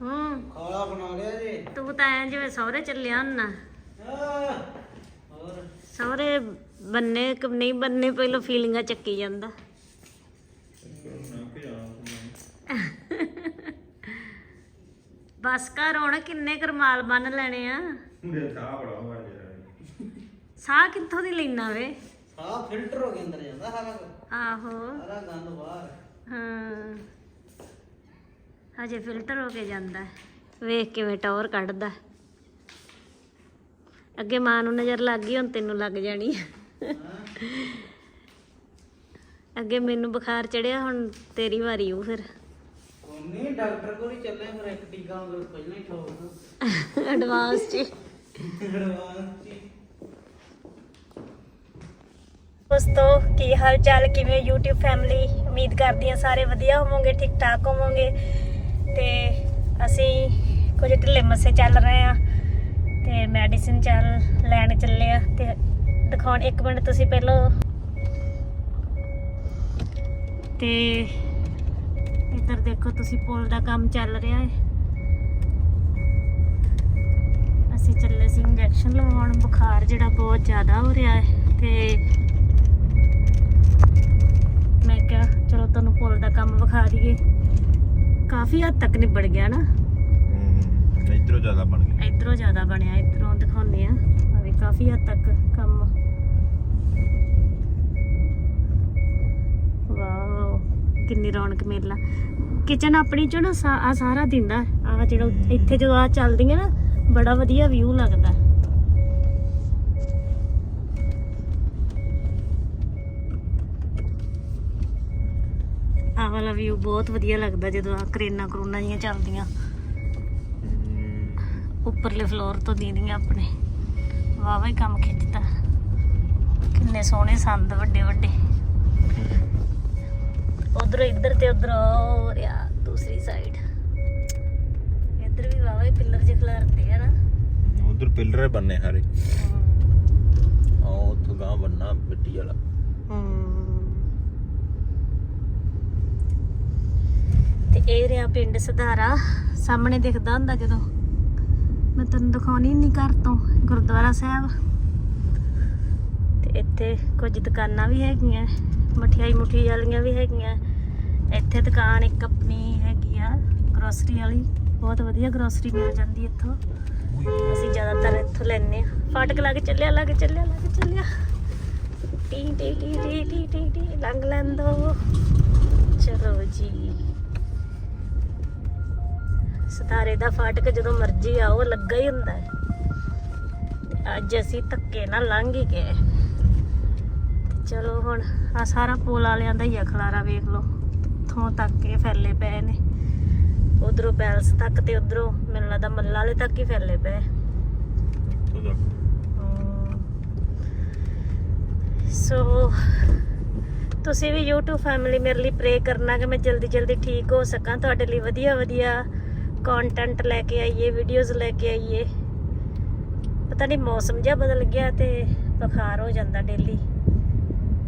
ਹੂੰ। ਖਾਲਾ ਬਣਾ ਲਿਆ ਜੀ। ਤੂੰ ਤਾਂ ਐਂ ਜਿਵੇਂ ਸਹੁਰੇ ਚੱਲਿਆ ਹੁੰਨਾ ਆਹ, ਹੋਰ? ਸਹੁਰੇ ਬੰਨੇ ਕਿ ਨਹੀਂ ਬੰਨੇ ਪਹਿਲਾਂ ਫੀਲਿੰਗਾਂ ਚੱਕੀ ਜਾਂਦਾ। ਬਸ ਘਰ ਆਉਣਾ ਕਿੰਨੇ ਕਰਮਾਲ ਬੰਨ ਲੈਣੇ ਆ। ਸਾਹ ਕਿੱਥੋਂ ਦੀ ਲੈਣਾ ਵੇ? ਸਾਹ ਫਿਲਟਰ ਹੋ ਕੇ ਅੰਦਰ ਜਾਂਦਾ ਸਾਰਾ ਕੁਝ। ਆਹੋ। ਸਾਰਾ ਗੰਦ ਬਾਹਰ। ਹਾਂ। ਹਜੇ ਫਿਲਟਰ ਹੋ ਕੇ ਜਾਂਦਾ ਹੈ। ਵੇਖ ਕਿਵੇਂ ਟੌਰ ਕੱਢਦਾ। ਅੱਗੇ ਮਾਂ ਨੂੰ ਨਜ਼ਰ ਲੱਗ ਗਈ ਹੁਣ ਤੈਨੂੰ ਲੱਗ ਜਾਣੀ ਹੈ। ਅੱਗੇ ਮੈਨੂੰ ਬੁਖਾਰ ਚੜਿਆ ਹੁਣ ਤੇਰੀ ਵਾਰੀ ਉਹ ਫਿਰ। ਕੋਈ ਨਹੀਂ ਡਾਕਟਰ ਕੋਲ ਹੀ ਚੱਲੇ ਫਿਰ ਇੱਕ ਟੀਕਾ ਮਤਲਬ ਪਹਿਲਾਂ ਹੀ ਠੋਕ ਐਡਵਾਂਸ ਚ। ਐਡਵਾਂਸ ਜੀ ਦੋਸਤੋ ਕੀ ਹਾਲ ਚਾਲ? ਕਿਵੇਂ YouTube ਫੈਮਿਲੀ ਉਮੀਦ ਕਰਦੀ ਹਾਂ ਸਾਰੇ ਵਧੀਆ ਹੋਵੋਗੇ ਠੀਕ ਠਾਕ ਹੋਵੋਗੇ। ਤੇ ਅਸੀਂ ਕੁਝ ਢਿੱਲੇ ਮੱਸੇ ਚੱਲ ਰਹੇ ਆ ਤੇ ਮੈਡੀਸਿਨ ਚੱਲ, ਲੈਣ ਚੱਲੇ ਆ ਤੇ ਦਿਖਾਉਣ, ਇੱਕ ਮਿੰਟ ਤੁਸੀਂ ਪਹਿਲਾਂ ਤੇ ਇੱਧਰ ਦੇਖੋ ਤੁਸੀਂ ਪੁਲ ਦਾ ਕੰਮ ਚੱਲ ਰਿਹਾ ਹੈ। ਅਸੀਂ ਚੱਲੇ ਸੀ ਇੰਜੈਕਸ਼ਨ ਲਵਾਉਣ, ਬੁਖਾਰ ਜਿਹੜਾ ਬਹੁਤ ਜ਼ਿਆਦਾ ਹੋ ਰਿਹਾ ਹੈ ਤੇ ਮੈਂ ਕਿਹਾ ਚਲੋ ਤੁਹਾਨੂੰ ਪੁੱਲ ਦਾ ਕੰਮ ਵਿਖਾ ਦਈਏ ਕਾਫੀ ਹੱਦ ਤੱਕ ਨਿਬੜ ਗਿਆ ਨਾ। ਇੱਧਰੋਂ ਜ਼ਿਆਦਾ ਬਣ ਗਿਆ। ਇਧਰੋਂ ਜ਼ਿਆਦਾ ਬਣਿਆ ਇਧਰੋਂ ਦਿਖਾਉਂਦੇ ਆ ਵੀ ਕਾਫੀ ਹੱਦ ਤੱਕ ਕੰਮ। ਵਾਓ ਕਿੰਨੀ ਰੌਣਕ ਮੇਲਾ। ਕਿਚਨ ਆਪਣੀ ਚੋਂ ਨਾ ਆ ਸਾਰਾ ਦਿੰਦਾ। ਆ ਜਿਹੜਾ ਇੱਥੇ ਜਦੋਂ ਆ ਚੱਲਦੀਆਂ ਨਾ ਬੜਾ ਵਧੀਆ ਵਿਊ ਲੱਗਦਾ। ਆ ਵਾਲਾ ਵਿਊ ਬਹੁਤ ਵਧੀਆ ਲੱਗਦਾ ਜਦੋਂ ਆ ਕਰੇਨਾ ਕਰੂਨਾ ਜੀਆਂ ਚੱਲਦੀਆਂ। ਉੱਪਰਲੇ ਫਲੋਰ ਤੋਂ ਦੀਦੀਆਂ ਆਪਣੇ। ਵਾਵਾ ਹੀ ਕੰਮ ਖਿੱਚਦਾ ਕਿੰਨੇ ਸੋਹਣੇ ਸੰਦ ਵੱਡੇ ਵੱਡੇ। ਉਧਰ ਇੱਧਰ ਤੇ ਉਧਰ ਹੋ ਰਿਹਾ ਦੂਸਰੀ ਸਾਈਡ ਇੱਧਰ ਵੀ ਵਾਵਾ ਹੀ ਪਿੱਲਰ ਜਿਹਾ ਖਿਲਾਰਦੇ ਆ ਨਾ। ਉੱਧਰ ਪਿਲਰ ਬੰਨੇ ਹਾਰੇ ਆ ਉੱਥੋਂ ਗਾਂ ਬੰਨਾ ਮਿੱਟੀ ਵਾਲਾ। ਤੇ ਇਹ ਰਿਹਾ ਪਿੰਡ ਸਧਾਰਾ। ਸਾਹਮਣੇ ਦਿਖਦਾ ਹੁੰਦਾ ਜਦੋਂ। ਮੈਂ ਤੈਨੂੰ ਦਿਖਾਉਣੀ ਨਹੀਂ ਘਰ ਤੋਂ, ਗੁਰਦੁਆਰਾ ਸਾਹਿਬ। ਤੇ ਇੱਥੇ ਕੁਝ ਦੁਕਾਨਾਂ ਵੀ ਹੈਗੀਆਂ ਮਠਿਆਈ ਮੁਠੀ ਵਾਲੀਆਂ ਵੀ ਹੈਗੀਆਂ। ਇੱਥੇ ਦੁਕਾਨ ਇੱਕ ਆਪਣੀ ਹੈਗੀ ਆ ਗਰੋਸਰੀ ਵਾਲੀ। ਬਹੁਤ ਵਧੀਆ ਗਰੋਸਰੀ ਮਿਲ ਜਾਂਦੀ ਇੱਥੋਂ। ਅਸੀਂ ਜ਼ਿਆਦਾਤਰ ਇੱਥੋਂ ਲੈਨੇ ਆ ਫਾਟਕ ਲੱਗ ਚੱਲਿਆ ਲੱਗ ਚੱਲਿਆ ਲੱਗ ਚੱਲਿਆ। ਟੀ ਟੀ ਟੀ ਟੀ ਟੀ ਟੀ ਟੀ, ਲੰਘ ਲੈਂਦੋ ਚਲੋ ਜੀ। ਸਤਾਰੇ ਦਾ ਫਾਟਕ ਜਦੋਂ ਮਰਜ਼ੀ ਆਓ ਲੱਗਾ ਹੀ ਹੁੰਦਾ ਹੈ। ਅੱਜ ਅਸੀਂ ਧੱਕੇ ਨਾਲ ਲੰਘ ਹੀ ਗਏ। ਚਲੋ ਹੁਣ ਆ ਸਾਰਾ ਪੁਲ ਵਾਲਿਆਂ ਦਾ ਹੀ ਆ ਖਲਾਰਾ ਵੇਖ ਲਓ। ਥੋਂ ਤੱਕ ਇਹ ਫੈਲੇ ਪਏ ਨੇ। ਉਧਰੋਂ ਪੈਲਸ ਤੱਕ ਤੇ ਉਧਰੋਂ ਮੈਨੂੰ ਲੱਗਦਾ ਮੱਲਾ ਵਾਲੇ ਤੱਕ ਹੀ ਫੈਲੇ ਪਏ। ਸੋ ਤੁਸੀਂ ਵੀ YouTube ਫੈਮਿਲੀ ਮੇਰੇ ਲਈ ਪ੍ਰੇ ਕਰਨਾ ਕਿ ਮੈਂ ਜਲਦੀ ਜਲਦੀ ਠੀਕ ਹੋ ਸਕਾਂ। ਤੁਹਾਡੇ ਲਈ ਵਧੀਆ ਵਧੀਆ ਕੰਟੈਂਟ ਲੈ ਕੇ ਆਈਏ ਵੀਡੀਓਜ਼ ਲੈ ਕੇ ਆਈਏ। ਪਤਾ ਨਹੀਂ ਮੌਸਮ ਜਿਹਾ ਬਦਲ ਗਿਆ ਤੇ ਬੁਖਾਰ ਹੋ ਜਾਂਦਾ ਡੇਲੀ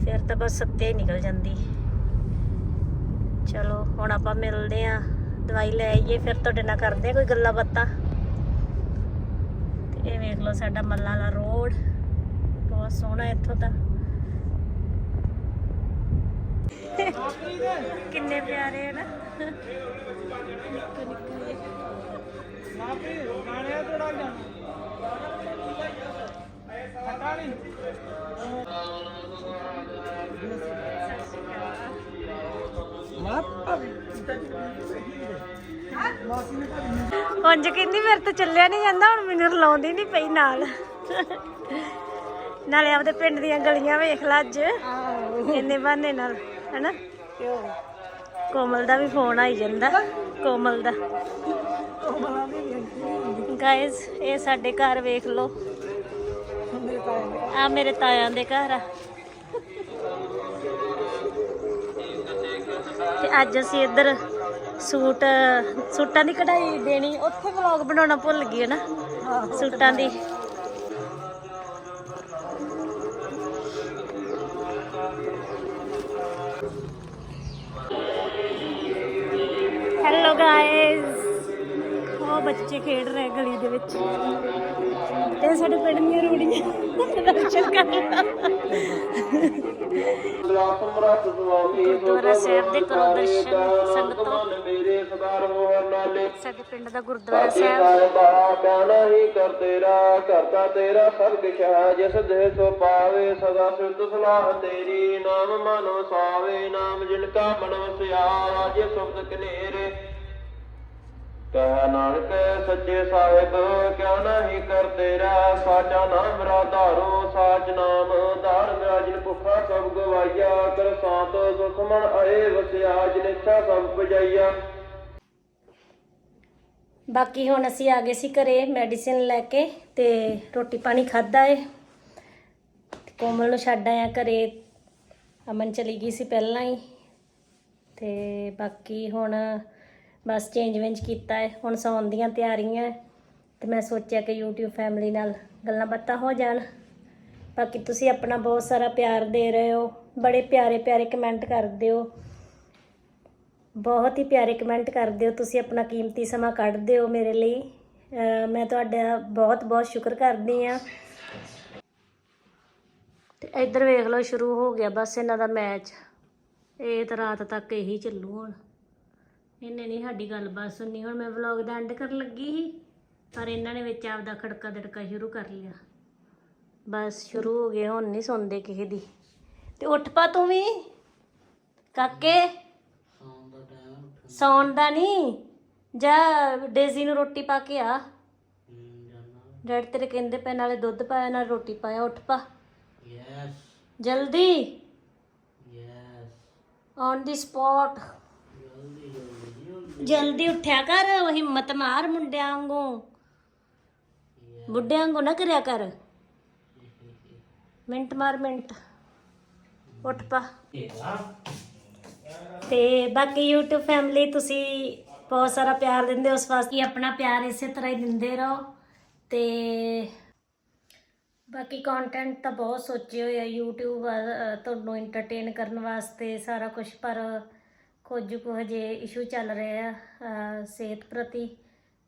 ਫਿਰ ਤਾਂ ਬਸ ਸੱਤੇ ਹੀ ਨਿਕਲ ਜਾਂਦੀ। ਚਲੋ, ਹੁਣ ਆਪਾਂ ਮਿਲਦੇ ਆਂ ਦਵਾਈ ਲੈ ਆਈਏ, ਫਿਰ ਤੁਹਾਡੇ ਨਾਲ ਕਰਦੇ ਆ ਕੋਈ ਗੱਲਾਂ ਬਾਤਾਂ। ਤੇ ਇਹ ਵੇਖ ਲਓ ਸਾਡਾ ਮੱਲਾ ਵਾਲਾ ਰੋਡ। ਬਹੁਤ ਸੋਹਣਾ ਇੱਥੋਂ ਦਾ ਕਿੰਨੇ ਪਿਆਰੇ ਹੈ ਨਾ। ਨਾ ਵੀ ਗਾਣਿਆ ਥੋੜਾ ਜਾਣਾ ਪਤਾ ਨਹੀਂ ਮਾਪਾ ਮਾਸੀ ਨੇ ਘਰ ਉਂਝ ਕਹਿੰਦੀ ਮੇਰੇ ਤੋਂ ਚੱਲਿਆ ਨਹੀਂ ਜਾਂਦਾ ਹੁਣ ਮੈਨੂੰ ਰਲਾਉਂਦੀ ਨਹੀਂ ਪਈ ਨਾਲ। ਨਾਲੇ ਆਪਦੇ ਪਿੰਡ ਦੀਆਂ ਗਲੀਆਂ ਵੇਖ ਲਾ ਅੱਜ ਇੰਨੇ ਬਹਾਨੇ ਨਾਲ। ਹੈਨਾ? ਕੋਮਲ ਦਾ ਵੀ ਫੋਨ ਆਈ ਜਾਂਦਾ ਕੋਮਲ ਦਾ। ਗਾਇਸ ਇਹ ਸਾਡੇ ਘਰ ਵੇਖ ਲਓ। ਆ ਮੇਰੇ ਤਾਇਆਂ ਦੇ ਘਰ ਆ। ਤੇ ਅੱਜ ਅਸੀਂ ਇੱਧਰ ਸੂਟ ਸੂਟਾਂ ਦੀ ਕਢਾਈ ਦੇਣੀ ਉੱਥੇ ਵਲੌਗ ਬਣਾਉਣਾ ਭੁੱਲ ਗਈ ਹੈ ਨਾ? ਸੂਟਾਂ ਦੀ। ਹੈਲੋ ਗਾਇਸ ਬੱਚੇ ਖੇਡ ਰਹੇ ਗਲੀ ਦੇ ਵਿੱਚ। ਤੇ ਸਾਡੇ ਪਿੰਡ ਦੀਆਂ ਰੂੜੀਆਂ ਦਰਸ਼ਨ ਕਰਨ ਗੁਰਦੁਆਰਾ ਸਾਹਿਬ ਦੇ ਕਰੋ ਦਰਸ਼ਨ ਸੰਗਤੋਂ। ਮੇਰੇ ਸਦਾਰ ਮੋਹਨ ਨਾਲੇ ਸਾਡੇ ਪਿੰਡ ਦਾ ਗੁਰਦੁਆਰਾ ਸਾਹਿਬ। ਕਹਿਣਾ ਹੀ ਕਰ ਤੇਰਾ ਕਰਤਾ ਤੇਰਾ ਸਭ ਕੁਛ ਹੈ ਜਿਸ ਦੇ ਸੋ ਪਾਵੇ ਸਦਾ ਸਿੱਧ ਸਲਾਹ ਤੇਰੀ ਨਾਮ ਮਨੋ ਸਾਵੇ ਨਾਮ ਜਿਨ ਕਾ ਮਨ ਵਸਿਆ ਰਾਜੇ ਸੁਬਦ ਕਨੇਰੇ। ਕਹਿ ਨਾਨਕ, ਸੱਚੇ ਸਾਹਿਬ ਕਿਆ ਨਹੀਂ ਕਰ ਤੇਰਾ ਸਾਚਾ ਨਾਮ ਮੇਰਾ ਸਾਚ ਨਾਮ ਧਾਰ। ਮੇਰਾ ਜਿਨ ਭੁੱਖਾ ਸਭ ਗਵਾਈਆ, ਕਰ ਸਾਤ ਸੁਖ ਮਨ ਵਸਿਆ ਜਿਨ ਇੱਛਾ ਸਭ ਪਜਾਈਆ। ਬਾਕੀ ਹੁਣ ਅਸੀਂ ਆ ਗਏ ਸੀ ਘਰੇ ਮੈਡੀਸਿਨ ਲੈ ਕੇ ਤੇ ਰੋਟੀ ਪਾਣੀ ਖਾਦਾ ਏ। ਕੋਮਲ ਨੂੰ ਛੱਡ ਆਇਆ ਘਰੇ। ਅਮਨ ਚਲੀ ਗਈ ਸੀ ਪਹਿਲਾਂ ਹੀ। ਤੇ ਬਾਕੀ ਹੁਣ ਬਸ ਚੇਂਜ ਵੇਂਜ ਕੀਤਾ ਹੈ। ਹੁਣ ਸੌਣ ਦੀਆਂ ਤਿਆਰੀਆਂ ਏ ਤੇ ਮੈਂ ਸੋਚਿਆ ਕਿ YouTube ਫੈਮਿਲੀ ਨਾਲ ਗੱਲਾਂ ਬਾਤਾਂ ਹੋ ਜਾਣ। ਬਾਕੀ ਤੁਸੀਂ ਆਪਣਾ ਬਹੁਤ ਸਾਰਾ ਪਿਆਰ ਦੇ ਰਹੇ ਹੋ। ਬੜੇ ਪਿਆਰੇ ਪਿਆਰੇ ਕਮੈਂਟ ਕਰਦੇ ਹੋ। ਬਹੁਤ ਹੀ ਪਿਆਰੇ ਕਮੈਂਟ ਕਰਦੇ ਹੋ। ਤੁਸੀਂ ਆਪਣਾ ਕੀਮਤੀ ਸਮਾਂ ਕੱਢਦੇ ਹੋ ਮੇਰੇ ਲਈ। ਮੈਂ ਤੁਹਾਡਾ ਬਹੁਤ ਬਹੁਤ ਸ਼ੁਕਰ ਕਰਦੀ ਆ ਤੇ ਇੱਧਰ ਵੇਖ ਲਓ, ਸ਼ੁਰੂ ਹੋ ਗਿਆ ਬਸ ਇਹਨਾਂ ਦਾ ਮੈਚ ਇਹ ਤਾਂ ਰਾਤ ਤੱਕ ਇਹੀ ਚੱਲੂ ਹੁਣ। ਇਹਨੇ ਨਹੀਂ ਸਾਡੀ ਗੱਲਬਾਤ ਸੁਣਨੀ ਹੁਣ ਮੈਂ ਵਲੌਗ ਦਾ ਐਂਡ ਕਰਨ ਲੱਗੀ ਸੀ ਪਰ ਇਹਨਾਂ ਨੇ ਵਿੱਚ ਆਪਦਾ ਖੜਕਾ ਦੜਕਾ ਸ਼ੁਰੂ ਕਰ ਲਿਆ। ਬਸ ਸ਼ੁਰੂ ਹੋ ਗਏ ਹੁਣ ਨਹੀਂ ਸੁਣਦੇ ਕਿਸੇ ਦੀ। ਤੇ ਉੱਠ ਪਾ ਤੂੰ ਵੀ ਕਾਕੇ। ਸੌਣ ਦਾ ਸੌਣ ਨਹੀਂ ਜਾ ਡੇਜ਼ੀ ਨੂੰ ਰੋਟੀ ਪਾ ਕੇ ਆ। ਡੈਡ ਤੇਰੇ ਕਹਿੰਦੇ ਪੈ ਨਾਲੇ ਦੁੱਧ ਪਾਇਆ ਨਾਲ ਰੋਟੀ ਪਾਇਆ ਉੱਠ ਪਾ। ਯੈਸ ਜਲਦੀ। ਯੈਸ ਔਨ ਦੀ ਸਪੌਟ ਜਲਦੀ ਉੱਠਿਆ ਕਰ ਹਿੰਮਤ ਮਾਰ ਮੁੰਡਿਆਂ ਵਾਂਗੂ। ਬੁੱਢਿਆਂ ਵਾਂਗੂ ਨਾ ਕਰਿਆ ਕਰ। ਮਿੰਟ ਮਾਰ ਮਿੰਟ। ਉੱਠ ਪਾ। ਤੇ ਬਾਕੀ YouTube ਫੈਮਿਲੀ ਤੁਸੀਂ ਬਹੁਤ ਸਾਰਾ ਪਿਆਰ ਦਿੰਦੇ ਹੋ ਉਸ ਵਾਸਤੇ ਆਪਣਾ ਪਿਆਰ ਇਸੇ ਤਰ੍ਹਾਂ ਹੀ ਦਿੰਦੇ ਰਹੋ। ਤੇ ਬਾਕੀ ਕੰਟੈਂਟ ਤਾਂ ਬਹੁਤ ਸੋਚੇ ਹੋਏ ਆ YouTube ਅਹ, ਤੁਹਾਨੂੰ ਐਂਟਰਟੇਨ ਕਰਨ ਵਾਸਤੇ ਸਾਰਾ ਕੁਝ ਪਰ ਕੁਝ ਕੁ ਹਜੇ ਇਸ਼ੂ ਚੱਲ ਰਹੇ ਆ ਸਿਹਤ ਪ੍ਰਤੀ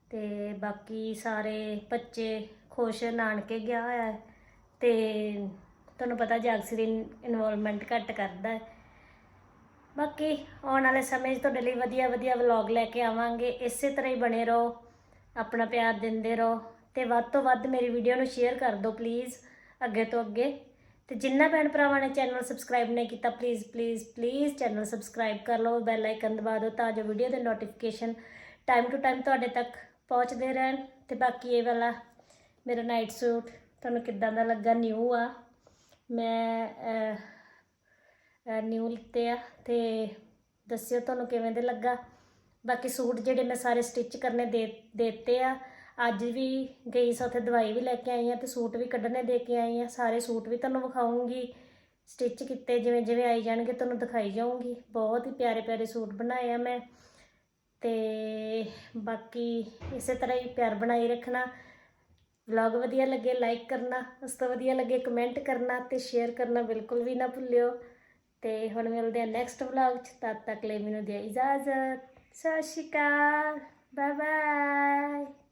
ਤੇ ਬਾਕੀ ਸਾਰੇ ਬੱਚੇ ਖੁਸ਼ ਨਾਨਕੇ ਗਿਆ ਹੋਇਆ ਹੈ ਤੇ ਤੁਹਾਨੂੰ ਪਤਾ ਜਾਗਸਰੀ ਇਨਵੋਲਵਮੈਂਟ ਘੱਟ ਕਰਦਾ ਹੈ। ਬਾਕੀ ਆਉਣ ਵਾਲੇ ਸਮੇਂ 'ਚ ਤੁਹਾਡੇ ਲਈ ਵਧੀਆ ਵਧੀਆ ਵਲੌਗ ਲੈ ਕੇ ਆਵਾਂਗੇ, ਇਸੇ ਤਰ੍ਹਾਂ ਹੀ ਬਣੇ ਰਹੋ, ਆਪਣਾ ਪਿਆਰ ਦਿੰਦੇ ਰਹੋ ਤੇ ਵੱਧ ਤੋਂ ਵੱਧ ਮੇਰੀ ਵੀਡੀਓ ਨੂੰ ਸ਼ੇਅਰ ਕਰ ਦਿਓ ਪਲੀਜ਼ ਅੱਗੇ ਤੋਂ ਅੱਗੇ। ਤੇ ਜਿੰਨਾ ਭੈਣ ਭਰਾਵਾਂ ਨੇ ਚੈਨਲ ਸਬਸਕ੍ਰਾਈਬ ਨਹੀਂ ਕੀਤਾ please please please channel subscribe ਕਰ ਲਓ ਬੈਲ ਆਈਕਨ ਦਬਾ ਦਿਓ ਤਾਂ ਜੋ ਵੀਡੀਓ ਦੇ ਨੋਟੀਫਿਕੇਸ਼ਨ ਟਾਈਮ ਟੂ ਟਾਈਮ ਤੁਹਾਡੇ ਤੱਕ ਪਹੁੰਚਦੇ ਰਹਿਣ। ਤੇ ਬਾਕੀ ਇਹ ਵਾਲਾ ਮੇਰਾ ਨਾਈਟ ਸੂਟ ਤੁਹਾਨੂੰ ਕਿੱਦਾਂ ਦਾ ਲੱਗਾ? ਨਿਊ ਆ। ਮੈਂ ਨਿਊ ਲਿੱਤੇ ਆ ਤੇ ਦੱਸਿਓ ਤੁਹਾਨੂੰ ਕਿਵੇਂ ਦੇ ਲੱਗਾ। ਬਾਕੀ ਸੂਟ ਜਿਹੜੇ ਮੈਂ ਸਾਰੇ ਸਟਿਚ ਕਰਨੇ ਦੇ ਦਿੱਤੇ ਆ। ਅੱਜ ਵੀ ਗਈ ਸਾਂ, ਉੱਥੇ ਦਵਾਈ ਵੀ ਲੈ ਕੇ ਆਈ ਆ ਤੇ ਸੂਟ ਵੀ ਕੱਢਣੇ ਦੇ ਕੇ ਆਈ ਆ ਸਾਰੇ ਸੂਟ ਵੀ ਤੁਹਾਨੂੰ ਵਿਖਾਉਂਗੀ। ਸਟਿਚ ਕੀਤੇ ਜਿਵੇਂ ਜਿਵੇਂ ਆਈ ਜਾਣਗੇ, ਤੁਹਾਨੂੰ ਦਿਖਾਈ ਜਾਊਂਗੀ। ਬਹੁਤ ਹੀ ਪਿਆਰੇ ਪਿਆਰੇ ਸੂਟ ਬਣਾਏ ਆ ਮੈਂ। ਤੇ ਬਾਕੀ ਇਸੇ ਤਰ੍ਹਾਂ ਹੀ ਪਿਆਰ ਬਣਾਈ ਰੱਖਣਾ। ਵਲੌਗ ਵਧੀਆ ਲੱਗੇ ਲਾਈਕ ਕਰਨਾ। ਉਸ ਤੋਂ ਵਧੀਆ ਲੱਗੇ ਕਮੈਂਟ ਕਰਨਾ ਤੇ ਸ਼ੇਅਰ ਕਰਨਾ ਬਿਲਕੁਲ ਵੀ ਨਾ ਭੁੱਲਿਓ। ਤੇ ਹੁਣ ਮਿਲਦੇ ਆ ਨੈਕਸਟ ਵਲੌਗ ਚ। ਤਦ ਤੱਕ ਲਈ ਮੈਨੂੰ ਦਿਓ ਇਜਾਜ਼ਤ। ਸਤਿ ਸ਼੍ਰੀ ਅਕਾਲ। Bye bye